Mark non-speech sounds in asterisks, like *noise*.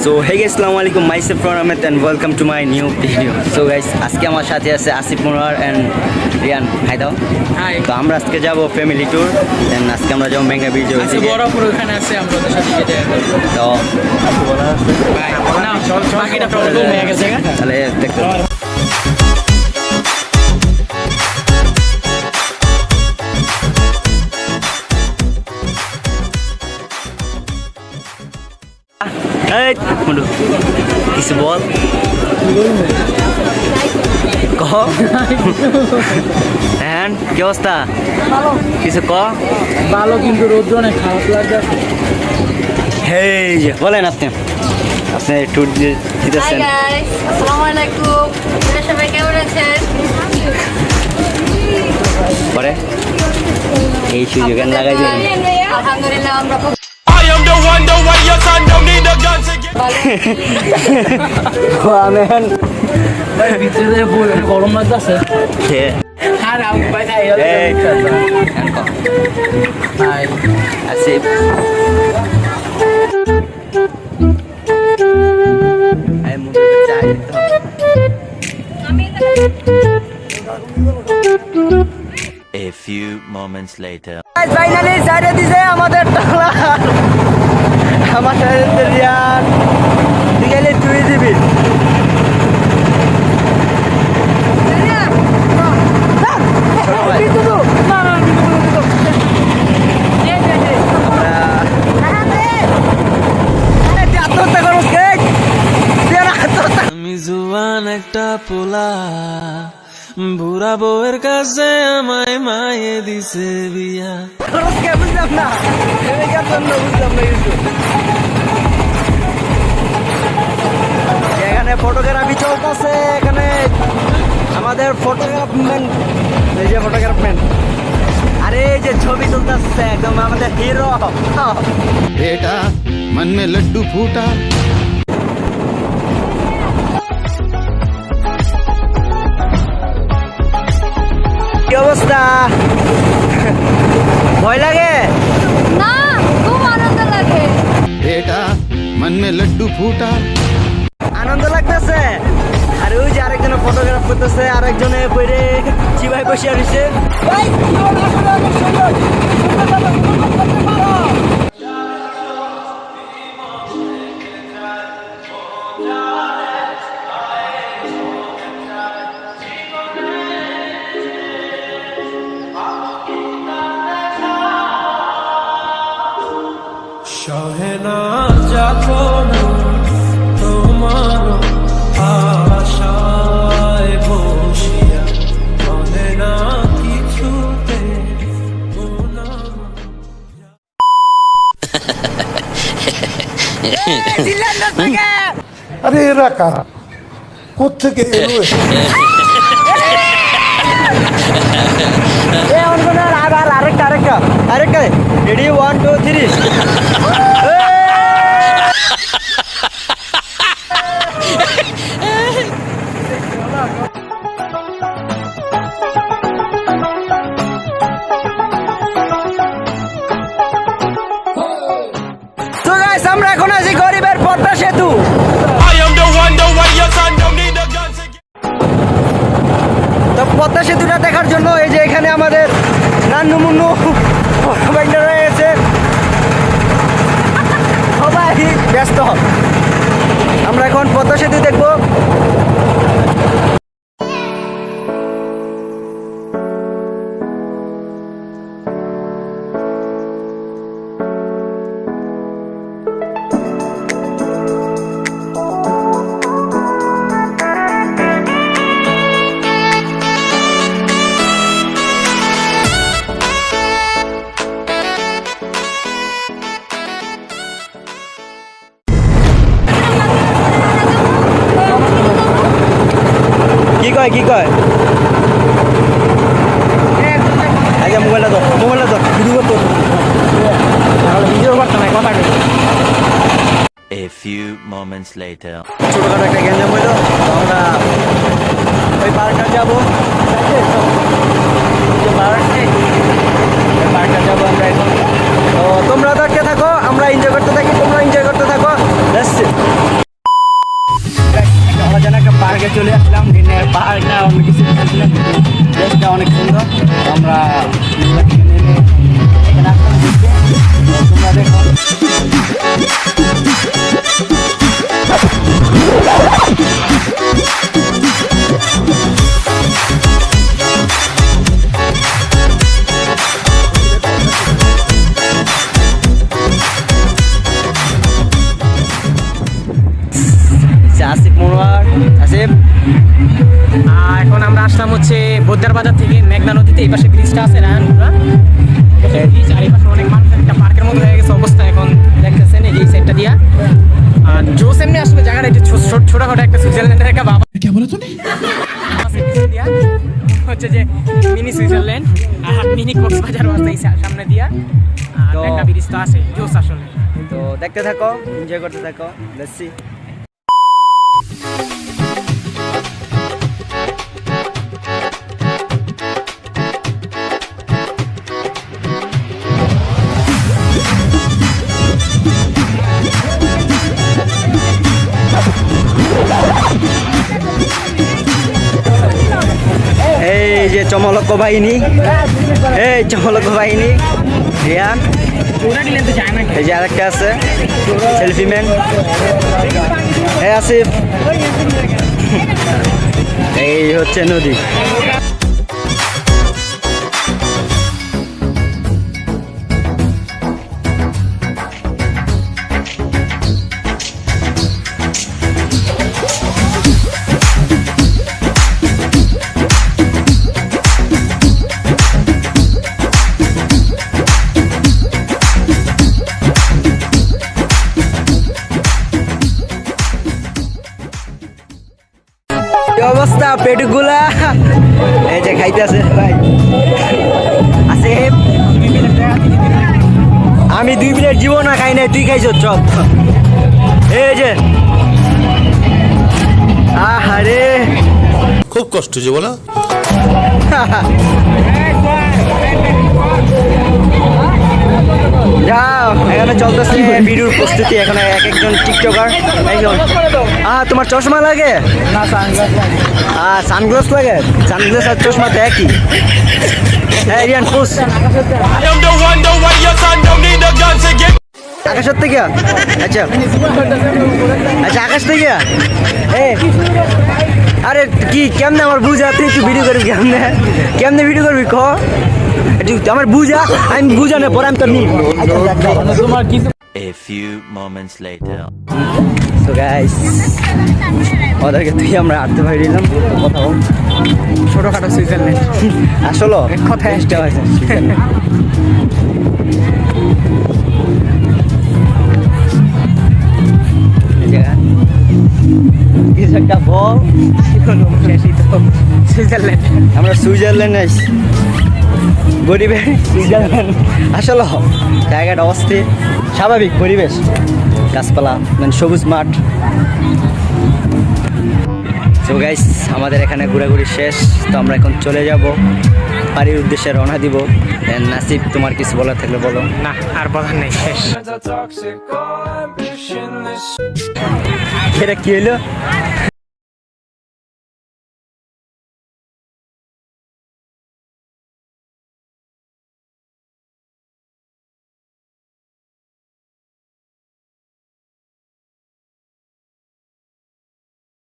হে guys আসসালামু আলাইকুম myself Ahmed and welcome to my new video so guys আজকে আমার সাথে আছে আসিফ মনোয়ার এন্ড রিয়ান হাই দাও হাই তো আমরা আজকে যাব ফ্যামিলি ট্যুর দেন আজকে আমরা যাব মেঙ্গা আজকে বরফপুর ওখানে আছে আমরা তো তাহলে দেখতে এই মুন্ডু কিছু বল। কহ *laughs* হ্যাঁ কি অবস্থা? কিছু ক? ভালো কিন্তু রোদ্র অনেক খারাপ লাগছে। হেই যে বলেন আপনি। আপনি ট্যুর হাই দিতেছেন। গাইস আসসালামু আলাইকুম। আপনারা সবাই কেমন আছেন? পরে। এই সুযোগ লাগাই দিন আলহামদুলিল্লাহ আমরা গরম লাগতেছে *laughs* A few moments later. Finally সাইডে দিছে টালা আমাদের রিয়ান বিকেলে তুই দিবি আত্মহত্যা করো কে আত্মহত্যা আমি জুয়ান একটা পোলা বুড়া বউয়ের কাছে আমায় মায়ে দিছে বিয়া। এখানে ফটোগ্রাফি চলতেছে এখানে আমাদের ফটোগ্রাফ ম্যান এই যে ফটোগ্রাফ ম্যান আরে যে ছবি তুলতেছে একদম আমাদের হিরো বেটা মন মে লড্ডু ফুটা। ভয় লাগে? না খুব আনন্দ লাগে। এটা মন মে লাড্ডু ফুটা আনন্দ লাগতেছে? আর ওই যে আরেকজন ফটোগ্রাফ করতেছে আরেকজনে বইরে চিবাই বসে আসছে সহে না যখন তোমার আশায় বসিয়া মনে না কিছুতে আরে এরা কারা? কোথেকে এলো আরেকটা আরেকটা। আরেকটা ready one two three Nannu Munnu বাইকটা রয়েছে সবাই ব্যস্ত। আমরা এখন পদ্মা সেতু দেখব। কি কয় কি কয়? আগে মোবাইলটা দাও মোবাইলটা দাও ভিডিও করতো ভিডিও করতো না কথা A few moments later. ছোটখাটো একটা গ্যাঞ্জাম হইল তো আমরা নৌকা থেকে নেমে এখানে আর এখন আমরা আসলাম হচ্ছে বোদ্দার বাজার থেকে মেঘনা নদীতে এই পাশে ব্রিজটা আছে রায়নপুরা। ব্রিজ আর এই পাশে অনেক মানুষ একটা পার্কের মতো হয়ে গেছে অবস্থা এখন দেখতেছেন এই সাইডটা দিয়া। আর জোস এমনি আসলে জায়গাটা একটু ছোট ছোট- ছোটখাটো একটা সুইজারল্যান্ডের একটা বাবা। আছে পিছন দিয়া। হচ্ছে যে মিনি সুইজারল্যান্ড আর মিনি কক্সবাজারও আছে সামনে দিয়া। আর একটা ব্রিজ তো আছে জোস আসলে। তো দেখতে থাকো এনজয় করতে থাকো লেটস সি চমলক্ষ বাহিনী। এই চমলক বাহিনী। রিয়ান। এই যে আরেকটা আছে। Selfie man. হ্যাঁ আসিফ। এই হচ্ছে নদী। অবস্থা এই যে খাইতেছে ভাই। আছে। আমি দুই প্লেট জীবন না খাই নাই তুই খাইছ চপ এই যে। আহারে। খুব কষ্ট যে বলো *laughs* এখানে চলতেছে ভিডিওর প্রস্তুতি এখানে এক একজন টিকটকার একজন। আহ তোমার চশমা লাগে? না সানগ্লাস আর সানগ্লাস লাগে? সানগ্লাস আর চশমা তো একই? হ্যাঁ রিয়ান. আকাশের থেকে? আচ্ছা। আচ্ছা আকাশ থেকে? এ আরে কি কেমনে আমার বুঝা? তুই একটু ভিডিও করবি কেমনে? কেমনে ভিডিও করবি ক? একটু আমার বুঝা আমি বুঝা না পরে আমি তো নি তোমার কিছু A few moments later. তো গাইস ওদেরকে তুই আমরা আটতে পারি দিলাম কথা বল ছোটখাটো সুইজারল্যান্ড আসলে কথায়। চেষ্টা হয়েছে। কিছু একটা বল। শেষই তো। সুইজারল্যান্ড আমরা সুইজারল্যান্ড আইছি গরিবের সুইজারল্যান্ড আসলে জায়গাটা অস্থির স্বাভাবিক পরিবেশ। গাছপালা মানে সবুজ মাঠ। তো গাইস আমাদের এখানে ঘোরাঘুরি শেষ তো আমরা এখন চলে যাব। বাড়ির উদ্দেশ্যে রওনা দিব। নাসিব তোমার কিছু বলার থাকলে বলো। না আর বলার নেই শেষ। এটা কি হলো